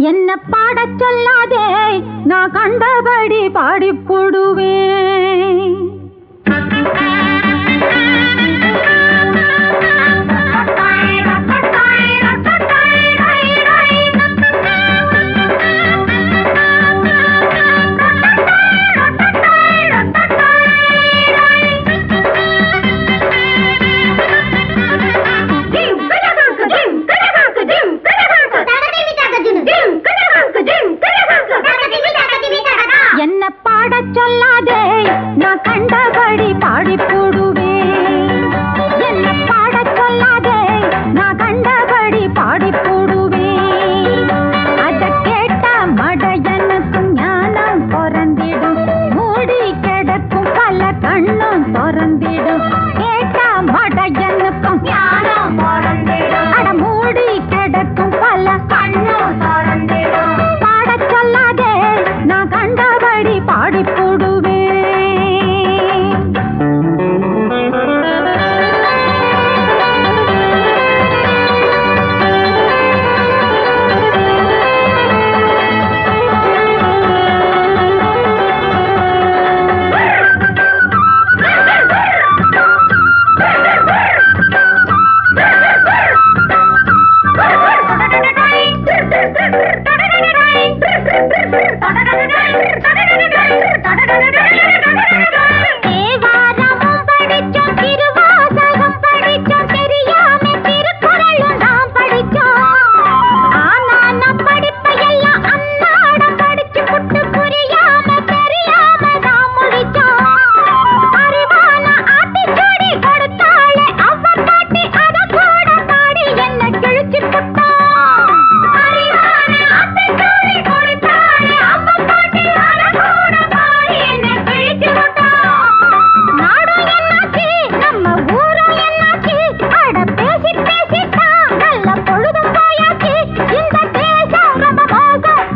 என்ன பாடச் சொல்லாதே நான் கண்டபடி பாடிப்படுவேன்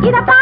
y.